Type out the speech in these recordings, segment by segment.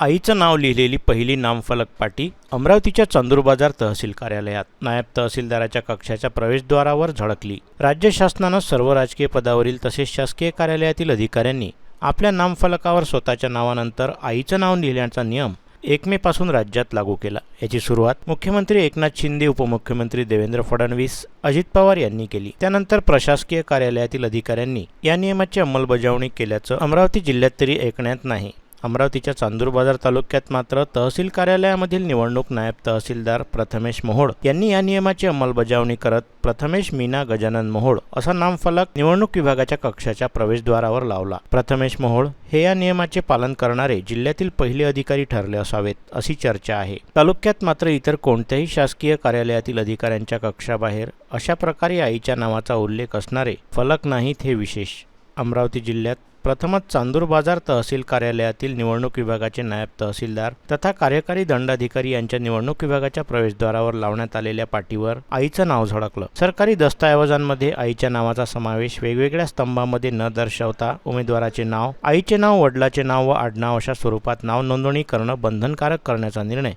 आईचं नाव लिहिलेली पहिली नामफलक पाटी अमरावतीच्या चांदूर बाजार तहसील कार्यालयात. नायब तहसीलदाराच्या कक्षाच्या प्रवेशद्वारावर झळकली. राज्य शासनानं सर्व राजकीय पदावरील तसेच शासकीय कार्यालयातील अधिकाऱ्यांनी आपल्या नामफलकावर स्वतःच्या नावानंतर आईचं नाव लिहिण्याचा नियम एक मे पासून राज्यात लागू केला. याची सुरुवात मुख्यमंत्री एकनाथ शिंदे उपमुख्यमंत्री देवेंद्र फडणवीस अजित पवार यांनी केली. त्यानंतर प्रशासकीय कार्यालयातील अधिकाऱ्यांनी या नियमाची अंमलबजावणी केल्याचं अमरावती जिल्ह्यात तरी ऐकण्यात नाही. अमरावतीच्या चांदूर बाजार तालुक्यात मात्र तहसील कार्यालयामधील निवडणूक नायब तहसीलदार प्रथमेश मोहोळ यांनी या नियमाची अंमलबजावणी करत प्रथमेश मीना गजानन मोहोळ असा नामफलक निवडणूक विभागाच्या कक्षाच्या प्रवेशद्वारावर लावला. प्रथमेश मोहोळ हे या नियमाचे पालन करणारे जिल्ह्यातील पहिले अधिकारी ठरले असावेत अशी चर्चा आहे. तालुक्यात मात्र इतर कोणत्याही शासकीय कार्यालयातील अधिकाऱ्यांच्या कक्षाबाहेर अशा प्रकारे आईच्या नावाचा उल्लेख असणारे फलक नाहीत हे विशेष. अमरावती जिल्ह्यात प्रथमच चांदूर बाजार तहसील कार्यालयातील निवडणूक विभागाचे नायब तहसीलदार तथा कार्यकारी दंडाधिकारी यांच्या निवडणूक विभागाच्या प्रवेशद्वारावर लावण्यात आलेल्या पाटीवर आईचं नाव झळकलं. सरकारी दस्तऐवजांमध्ये आईच्या नावाचा समावेश वेगवेगळ्या स्तंभामध्ये न दर्शवता उमेदवाराचे नाव आईचे नाव वडिलाचे नाव व आडनाव अशा स्वरूपात नाव नोंदणी करणं बंधनकारक करण्याचा निर्णय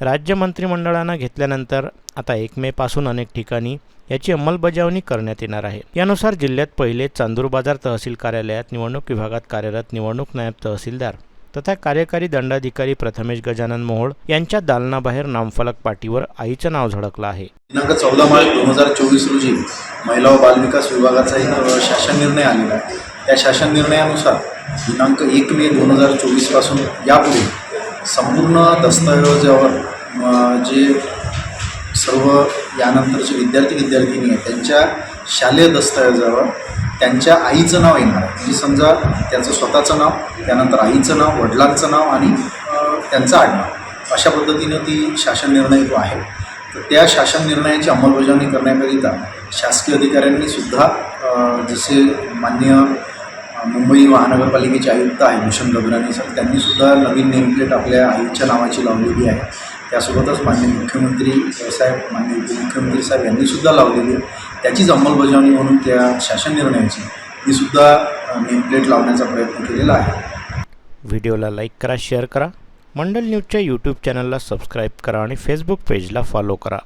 राज्य मंत्रिमंडळानं घेतल्यानंतर आता एक मेपासून अनेक ठिकाणी याची अंमलबजावणी करण्यात येणार आहे. यानुसार जिल्ह्यात पहिले चांदूर बाजार तहसील कार्यालयात निवडणूक विभागात कार्यरत निवडणूक नायब तहसीलदार तथा कार्यकारी दंडाधिकारी प्रथमेश गजानन मोहोळ यांच्या दालनाबाहेर नामफलक पाटीवर आईचं नाव झळकलं आहे. दिनांक चौदा मार्च दोन हजार चोवीस रोजी महिला व बालविकास विभागाचा एक शासन निर्णय आलेला आहे. त्या शासन निर्णयानुसार दिनांक एक मे दोन हजार चोवीसपासून यापुढे संपूर्ण दस्तऐवजावर जे सर्व यानंतरचे विद्यार्थी विद्यार्थिनी आहेत त्यांच्या शालेय दस्तऐवजावर त्यांच्या आईचं नाव येणार आहे. म्हणजे समजा त्याचं स्वतःचं नाव त्यानंतर आईचं नाव वडिलांचं नाव आणि त्यांचं आडनाव. अशा पद्धतीनं ती शासन निर्णय जो आहे तर त्या शासन निर्णयाची अंमलबजावणी करण्याकरिता शासकीय अधिकाऱ्यांनी सुद्धा जसे मान्य मुंबई महानगरपालिकेचे आयुक्त आहे भूषण गगराणी सर त्यांनीसुद्धा नवीन नेमप्लेट आपल्या आईच्या नावाची लावलेली आहे. त्यासोबतच मान्य मुख्यमंत्री साहेब मान्य उपमुख्यमंत्री साहेब यांनी सुद्धा लावलेली त्याचीच अंमलबजावणी म्हणून त्या शासन निर्णयाची मीसुद्धा नेमप्लेट लावण्याचा प्रयत्न केलेला आहे. व्हिडिओला लाईक करा शेअर करा. मंडल न्यूजच्या यूट्यूब चॅनलला सबस्क्राईब करा आणि फेसबुक पेजला फॉलो करा.